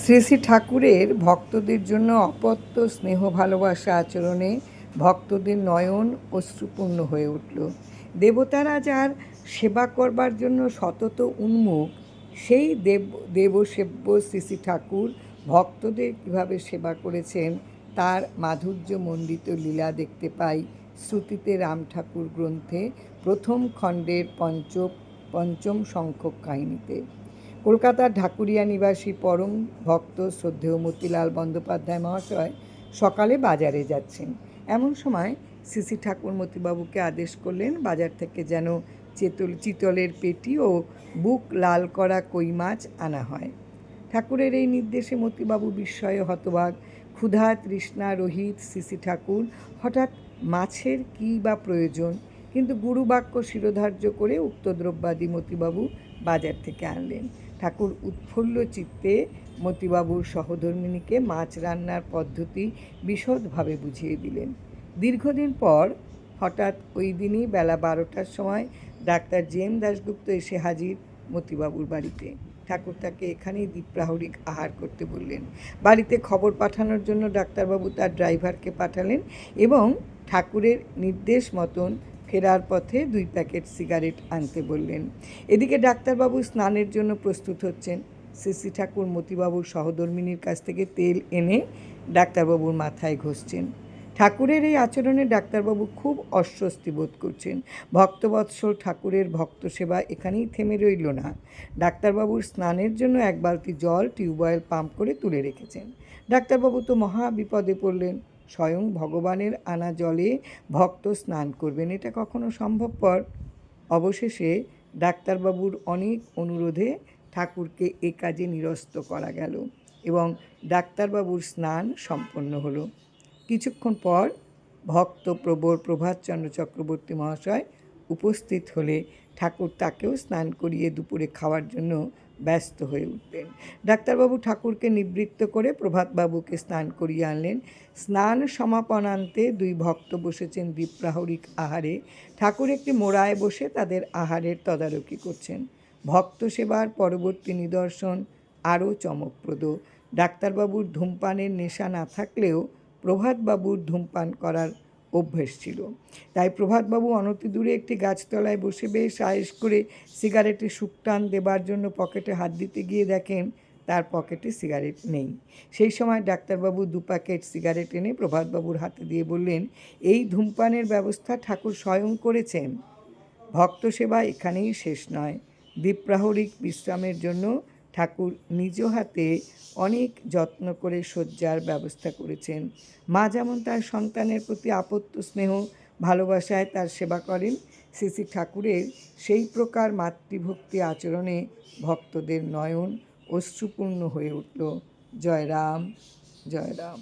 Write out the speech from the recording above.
শ্রী শ্রী ঠাকুরের ভক্তদের জন্য অপত্য স্নেহ ভালোবাসা আচরণে ভক্তদের নয়ন অশ্রুপূর্ণ হয়ে উঠল। দেবতারা যার সেবা করবার জন্য সতত উন্মুখ, সেই দেব, দেবসেব্য শ্রী শ্রী ঠাকুর ভক্তদের কীভাবে সেবা করেছেন তার মাধুর্য মণ্ডিত লীলা দেখতে পাই শ্রুতিতে রাম ঠাকুর গ্রন্থে প্রথম খণ্ডের পঞ্চ পঞ্চম সংখ্যক কাহিনীতে। কলকাতার ঢাকুরিয়া নিবাসী পরম ভক্ত শ্রদ্ধেয় মতিলাল বন্দ্যোপাধ্যায় মহাশয় সকালে বাজারে যাচ্ছেন। এমন সময় সিসি ঠাকুর মতিবাবুকে আদেশ করলেন বাজার থেকে যেন চেতল, চিতলের পেটি ও বুক লাল করা কই মাছ আনা হয়। ঠাকুরের এই নির্দেশে মতিবাবু বিস্ময়ে হতবাক। ক্ষুধা, তৃষ্ণা, রোহিত, সিসি ঠাকুর, হঠাৎ মাছের কী বা প্রয়োজন? কিন্তু গুরুবাক্য শিরোধার্য করে উক্ত দ্রব্যাদি মতিবাবু বাজার থেকে আনলেন। ঠাকুর উৎফুল্ল চিত্তে মতিবাবুর সহধর্মিনীকে মাছ রান্নার পদ্ধতি বিশদভাবে বুঝিয়ে দিলেন। দীর্ঘদিন পর হঠাৎ ওই দিনই বেলা বারোটার সময় ডাক্তার জেম দাশগুপ্ত এসে হাজির মতিবাবুর বাড়িতে। ঠাকুর তাকে এখানেই দ্বীপ্রাহরিক আহার করতে বললেন। বাড়িতে খবর পাঠানোর জন্য ডাক্তারবাবু তার ড্রাইভারকে পাঠালেন এবং ঠাকুরের নির্দেশ মতন ফেরার পথে দুই প্যাকেট সিগারেট আনতে বললেন। এদিকে ডাক্তারবাবু স্নানের জন্য প্রস্তুত হচ্ছেন। সিসি ঠাকুর মতিবাবুর সহধর্মিনীর কাছ থেকে তেল এনে ডাক্তারবাবুর মাথায় ঘষছেন। ঠাকুরের এই আচরণে ডাক্তারবাবু খুব অস্বস্তি বোধ করছেন। ভক্তবৎসল ঠাকুরের ভক্ত সেবা এখানেই থেমে রইল না। ডাক্তারবাবুর স্নানের জন্য এক বালতি জল, টিউবওয়েল পাম্প করে তুলে রেখেছেন। ডাক্তারবাবু তো মহা বিপদে পড়লেন। স্বয়ং ভগবানের আনা জলে ভক্ত স্নান করবেন। এটা কখনো সম্ভবপর? অবশেষে ডাক্তারবাবুর অনেক অনুরোধে ঠাকুরকে এ কাজে নিরস্ত করা গেল এবং ডাক্তারবাবুর স্নান সম্পন্ন হলো। কিছুক্ষণ পর ভক্ত প্রবর প্রভাতচন্দ্র চক্রবর্তী মহাশয় উপস্থিত হলে ঠাকুর তাকেও স্নান করিয়ে দুপুরে খাওয়ার জন্য ব্যস্ত হয়ে উঠলেন ডাক্তারবাবু ঠাকুরকে নিবৃত্ত করে প্রভাতবাবুকে স্নান করিয়ে আনলেন। স্নান সমাপনান্তে দুই ভক্ত বসেছেন দ্বীপ্রাহরিক আহারে। ঠাকুর একটি মোড়ায় বসে তাদের আহারের তদারকি করছেন। ভক্ত সেবার পরবর্তী নিদর্শন আরও চমকপ্রদ। ডাক্তারবাবুর ধূমপানের নেশা না থাকলেও প্রভাতবাবুর ধূমপান করার অভ্যেস ছিল। তাই প্রভাতবাবু অনতি দূরে একটি গাছতলায় বসে বেশ আয়েস করে সিগারেটে সুকটান দেবার জন্য পকেটে হাত দিতে গিয়ে দেখেন তার পকেটে সিগারেট নেই। সেই সময় ডাক্তারবাবু দু প্যাকেট সিগারেট এনে প্রভাতবাবুর হাতে দিয়ে বললেন, এই ধূমপানের ব্যবস্থা ঠাকুর স্বয়ং করেছেন। ভক্ত সেবা এখানেই শেষ নয়। দ্বীপ্রাহরিক বিশ্রামের জন্য ঠাকুর নিজ হাতে অনেক যত্ন করে শয্যার ব্যবস্থা করেছেন। মা যেমন তার সন্তানের প্রতি আপত্ত, স্নেহ, ভালোবাসায় তার সেবা করেন, শ্রী ঠাকুরের সেই প্রকার মাতৃভক্তি আচরণে ভক্তদের নয়ন অশ্রুপূর্ণ হয়ে উঠল। জয় রাম জয় রাম